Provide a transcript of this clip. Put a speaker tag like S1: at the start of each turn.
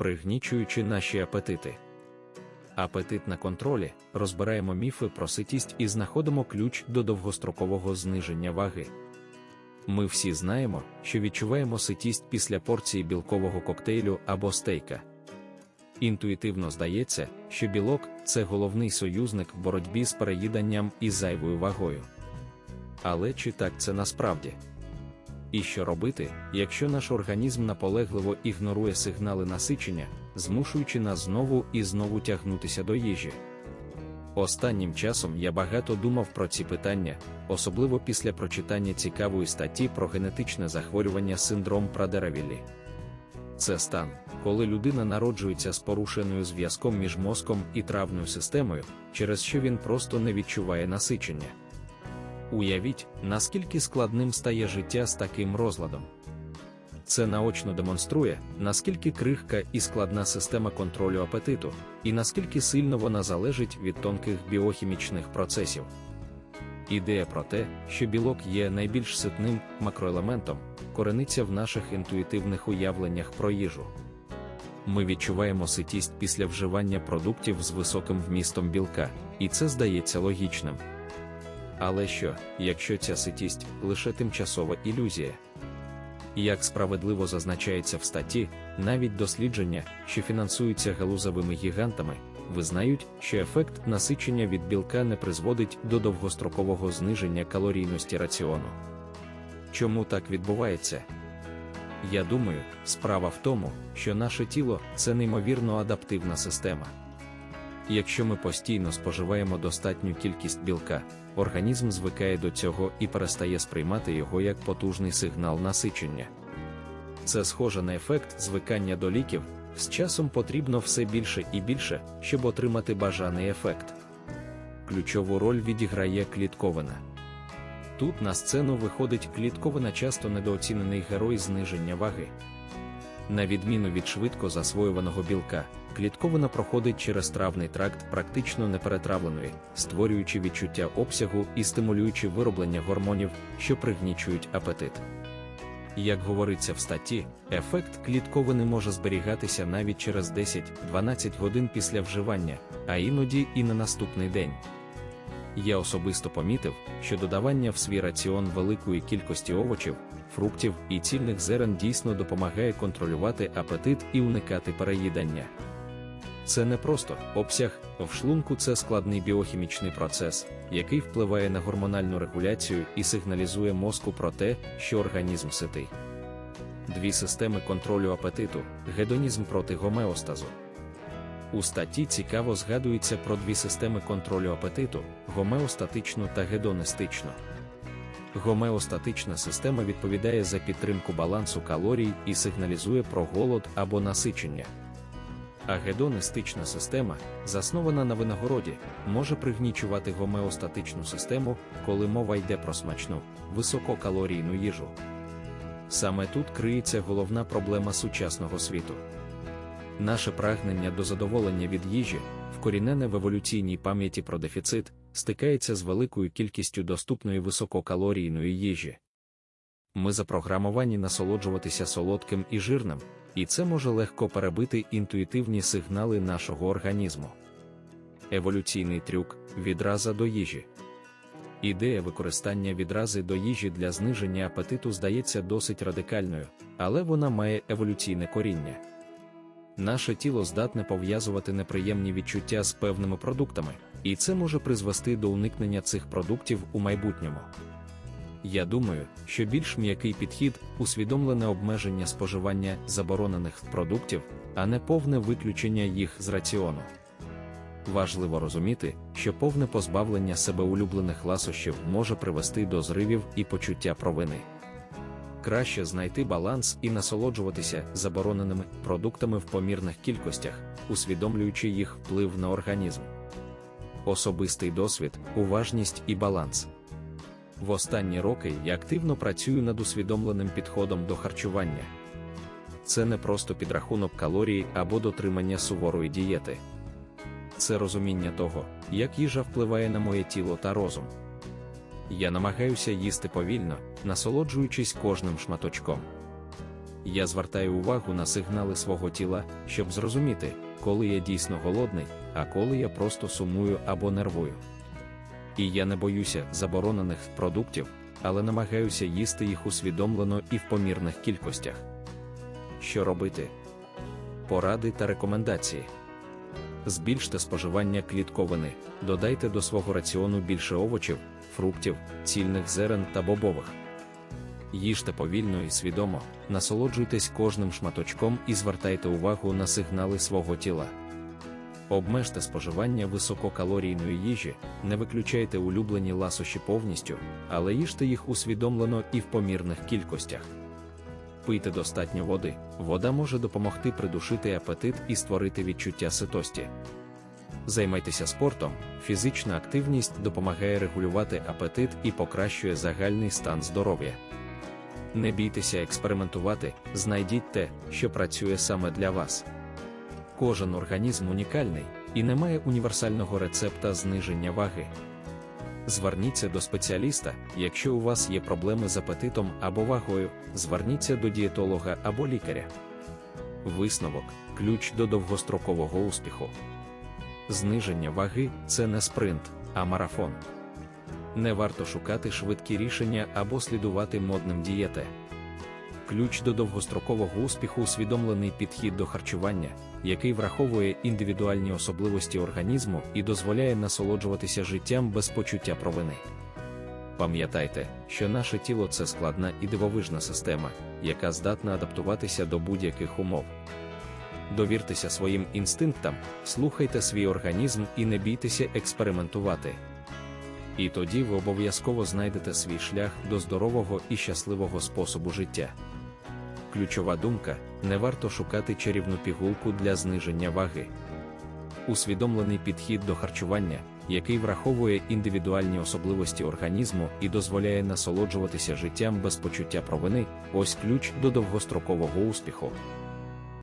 S1: пригнічуючи наші апетити. Апетит на контролі розбираємо міфи про ситість і знаходимо ключ до довгострокового зниження ваги. Ми всі знаємо, що відчуваємо ситість після порції білкового коктейлю або стейка. Інтуїтивно здається, що білок це головний союзник в боротьбі з переїданням і зайвою вагою. Але чи так це насправді? І що робити, якщо наш організм наполегливо ігнорує сигнали насичення, змушуючи нас знову і знову тягнутися до їжі? Останнім часом я багато думав про ці питання, особливо після прочитання цікавої статті про генетичне захворювання синдром Прадеравілі. Це стан, коли людина народжується з порушеною зв'язком між мозком і травною системою, через що він просто не відчуває насичення. Уявіть, наскільки складним стає життя з таким розладом. Це наочно демонструє, наскільки крихка і складна система контролю апетиту, і наскільки сильно вона залежить від тонких біохімічних процесів. Ідея про те, що білок є найбільш ситним макроелементом, корениться в наших інтуїтивних уявленнях про їжу. Ми відчуваємо ситість після вживання продуктів з високим вмістом білка, і це здається логічним. Але що, якщо ця ситість лише тимчасова ілюзія? Як справедливо зазначається в статті, навіть дослідження, що фінансуються галузовими гігантами, визнають, що ефект насичення від білка не призводить до довгострокового зниження калорійності раціону. Чому так відбувається? Я думаю, справа в тому, що наше тіло це неймовірно адаптивна система. Якщо ми постійно споживаємо достатню кількість білка, організм звикає до цього і перестає сприймати його як потужний сигнал насичення. Це схоже на ефект звикання до ліків, з часом потрібно все більше і більше, щоб отримати бажаний ефект. Ключову роль відіграє клітковина. Тут на сцену виходить клітковина часто недооцінений герой зниження ваги. На відміну від швидко засвоюваного білка, клітковина проходить через травний тракт практично неперетравленої, створюючи відчуття обсягу і стимулюючи вироблення гормонів, що пригнічують апетит. Як говориться в статті, ефект клітковини може зберігатися навіть через 10-12 годин після вживання, а іноді і на наступний день. Я особисто помітив, що додавання в свій раціон великої кількості овочів, фруктів і цільних зерен дійсно допомагає контролювати апетит і уникати переїдання. Це не просто обсяг, в шлунку це складний біохімічний процес, який впливає на гормональну регуляцію і сигналізує мозку про те, що організм ситий. Дві системи контролю апетиту, гедонізм проти гомеостазу. У статті цікаво згадується про дві системи контролю апетиту гомеостатичну та гедонистичну. Гомеостатична система відповідає за підтримку балансу калорій і сигналізує про голод або насичення. А гедонистична система, заснована на винагороді, може пригнічувати гомеостатичну систему, коли мова йде про смачну, висококалорійну їжу. Саме тут криється головна проблема сучасного світу. Наше прагнення до задоволення від їжі, вкорінене в еволюційній пам'яті про дефіцит, стикається з великою кількістю доступної висококалорійної їжі. Ми запрограмовані насолоджуватися солодким і жирним, і це може легко перебити інтуїтивні сигнали нашого організму. Еволюційний трюк відраза до їжі. Ідея використання відрази до їжі для зниження апетиту здається досить радикальною, але вона має еволюційне коріння. Наше тіло здатне пов'язувати неприємні відчуття з певними продуктами, і це може призвести до уникнення цих продуктів у майбутньому. Я думаю, що більш м'який підхід усвідомлене обмеження споживання заборонених продуктів, а не повне виключення їх з раціону. Важливо розуміти, що повне позбавлення себе улюблених ласощів може привести до зривів і почуття провини. Краще знайти баланс і насолоджуватися забороненими продуктами в помірних кількостях, усвідомлюючи їх вплив на організм. Особистий досвід, уважність і баланс. В останні роки я активно працюю над усвідомленим підходом до харчування. Це не просто підрахунок калорій або дотримання суворої дієти. Це розуміння того, як їжа впливає на моє тіло та розум. Я намагаюся їсти повільно, насолоджуючись кожним шматочком. Я звертаю увагу на сигнали свого тіла, щоб зрозуміти, коли я дійсно голодний, а коли я просто сумую або нервую. І я не боюся заборонених продуктів, але намагаюся їсти їх усвідомлено і в помірних кількостях. Що робити? Поради та рекомендації. Збільште споживання клітковини, додайте до свого раціону більше овочів, фруктів, цільних зерен та бобових. Їжте повільно і свідомо, насолоджуйтесь кожним шматочком і звертайте увагу на сигнали свого тіла. Обмежте споживання висококалорійної їжі, не виключайте улюблені ласощі повністю, але їжте їх усвідомлено і в помірних кількостях. Пийте достатньо води, вода може допомогти придушити апетит і створити відчуття ситості. Займайтеся спортом, фізична активність допомагає регулювати апетит і покращує загальний стан здоров'я. Не бійтеся експериментувати, знайдіть те, що працює саме для вас. Кожен організм унікальний і немає універсального рецепта зниження ваги. Зверніться до спеціаліста, якщо у вас є проблеми з апетитом або вагою, зверніться до дієтолога або лікаря. Висновок ключ до довгострокового успіху. Зниження ваги це не спринт, а марафон. Не варто шукати швидкі рішення або слідувати модним дієте. Ключ до довгострокового успіху усвідомлений підхід до харчування, який враховує індивідуальні особливості організму і дозволяє насолоджуватися життям без почуття провини. Пам'ятайте, що наше тіло це складна і дивовижна система, яка здатна адаптуватися до будь-яких умов. Довіртеся своїм інстинктам, слухайте свій організм і не бійтеся експериментувати. І тоді ви обов'язково знайдете свій шлях до здорового і щасливого способу життя. Ключова думка: не варто шукати чарівну пігулку для зниження ваги. Усвідомлений підхід до харчування, який враховує індивідуальні особливості організму і дозволяє насолоджуватися життям без почуття провини, ось ключ до довгострокового успіху.